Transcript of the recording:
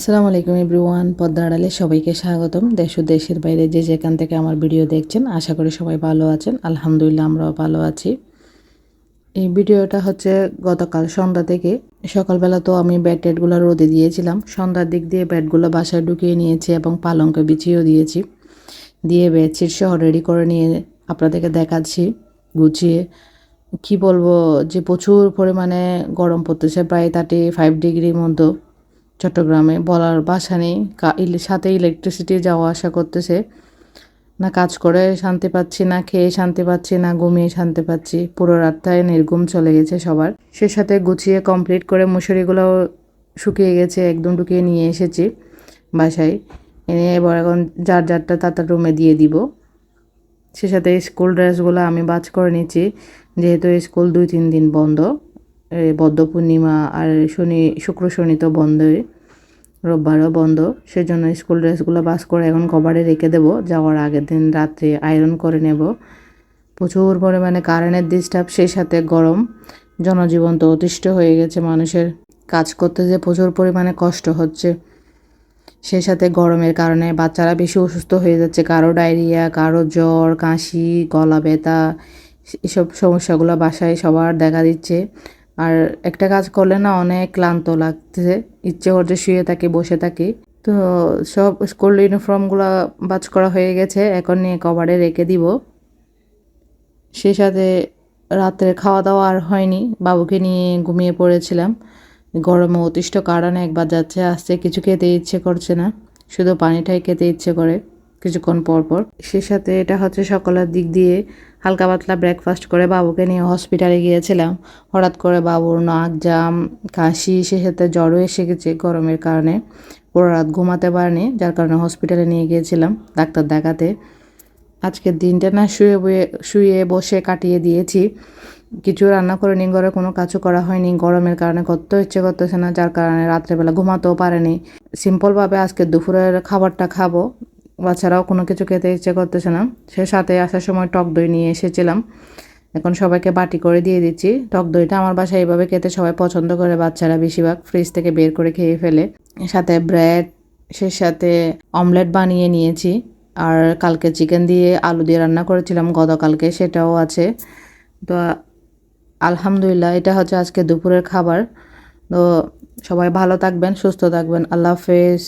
আসসালামু আলাইকুম এভরিওয়ান পদ্মা আড়ালে সবাইকে স্বাগতম। দেশ ও দেশের বাইরে যে যেখান থেকে আমার ভিডিও দেখছেন, আশা করি সবাই ভালো আছেন। আলহামদুলিল্লাহ, আমরাও ভালো আছি। এই ভিডিওটা হচ্ছে গতকাল সন্ধ্যা থেকে। সকালবেলা তো আমি ব্যাট টেডগুলো রোদে দিয়েছিলাম। সন্ধ্যার দিক দিয়ে ব্যাটগুলো বাসায় ঢুকিয়ে নিয়েছি এবং পালঙ্কে বিছিয়েও দিয়েছি। দিয়ে বেডশিট সহ রেডি করে নিয়ে আপনাদেরকে দেখাচ্ছি, গুছিয়ে। কি বলব, যে প্রচুর পরিমাণে গরম পড়তেছে, প্রায় থার্টি ফাইভ ডিগ্রির মতো। চট্টগ্রামে বলার বাসা নেই। সাথে ইলেকট্রিসিটি যাওয়া আসা করতেছে। না কাজ করে, শান্তি পাচ্ছি না, খেয়ে শান্তি পাচ্ছি না, ঘুমিয়ে শান্তি পাচ্ছি। পুরো রাতটায় নির্ঘুম চলে গেছে সবার। সে সাথে গুছিয়ে কমপ্লিট করে মশুরিগুলো শুকিয়ে গেছে, একদম ঢুকিয়ে নিয়ে এসেছি বাসায়। এনে এবার এখন যার যারটা তার রুমে দিয়ে দিব। সে সাথে স্কুল ড্রেসগুলো আমি বাজ করে নিচ্ছি, যেহেতু স্কুল দুই তিন দিন বন্ধ। বদ্ধ পূর্ণিমা আর শনি, শুক্র, শনি তো বন্ধই। রোববারও বন্ধ। সেজন্য স্কুল ড্রেসগুলো বাস করে এখন কভারে রেখে দেবো। যাওয়ার আগের দিন রাত্রে আয়রন করে নেব। প্রচুর পরিমাণে কারেন্টের ডিস্টার্ব সেই সাথে গরম। জনজীবন তো অতিষ্ঠ হয়ে গেছে মানুষের। কাজ করতে যে প্রচুর পরিমাণে কষ্ট হচ্ছে। সেই সাথে গরমের কারণে বাচ্চারা বেশি অসুস্থ হয়ে যাচ্ছে। কারও ডায়রিয়া, কারও জ্বর, কাশি, গলা ব্যথা এসব সমস্যাগুলো বাসায় সবার দেখা দিচ্ছে। আর একটা কাজ করলে না অনেক ক্লান্ত লাগছে ইচ্ছে করছে শুয়ে থাকি, বসে থাকি। তো সব স্কুল ইউনিফর্মগুলো বাজ করা হয়ে গেছে, এখন নিয়ে কভারে রেখে দিব। সেই সাথে রাত্রে খাওয়া দাওয়া আর হয়নি। বাবুকে নিয়ে ঘুমিয়ে পড়েছিলাম। গরমে অতিষ্ঠ কারণে একবার যাচ্ছে আসছে, কিছু খেতে ইচ্ছে করছে না। শুধু পানিটাই খেতে ইচ্ছে করে। কিছুক্ষণ পর পর। সে সাথে এটা হচ্ছে সকালের দিক দিয়ে হালকা পাতলা ব্রেকফাস্ট করে বাবুকে নিয়ে হসপিটালে গিয়েছিলাম। হঠাৎ করে বাবুর নাক, জাম, কাশি, সে সাথে জ্বরও এসে গেছে গরমের কারণে। পুরো রাত ঘুমাতে পারেনি, যার কারণে হসপিটালে নিয়ে গিয়েছিলাম ডাক্তার দেখাতে। আজকের দিনটা না শুয়ে বয়ে, শুয়ে বসে কাটিয়ে দিয়েছি। কিছু রান্না করে নি, ঘরে কোনো কাজও করা হয়নি। গরমের কারণে করতে ইচ্ছে করতেছে না, যার কারণে রাত্রেবেলা ঘুমাতেও পারেনি। সিম্পলভাবে আজকে দুপুরের খাবারটা খাব। বাচ্চারাও কোনো কিছু খেতে ইচ্ছে করতেছে না। সে সাথে আসার সময় টক দই নিয়ে এসেছিলাম। এখন সবাইকে বাটি করে দিয়ে দিচ্ছি। টক দইটা আমার বাসায় এইভাবে খেতে সবাই পছন্দ করে, বাচ্চারা বেশিরভাগ। ফ্রিজ থেকে বের করে খেয়ে ফেলে। সাথে ব্রেড, সে সাথে অমলেট বানিয়ে নিয়েছি। আর কালকে চিকেন দিয়ে আলু দিয়ে রান্না করেছিলাম, গতকালকে সেটাও আছে। তো আলহামদুলিল্লাহ, এটা হচ্ছে আজকে দুপুরের খাবার। তো সবাই ভালো থাকবেন, সুস্থ থাকবেন। আল্লাহ হাফেজ।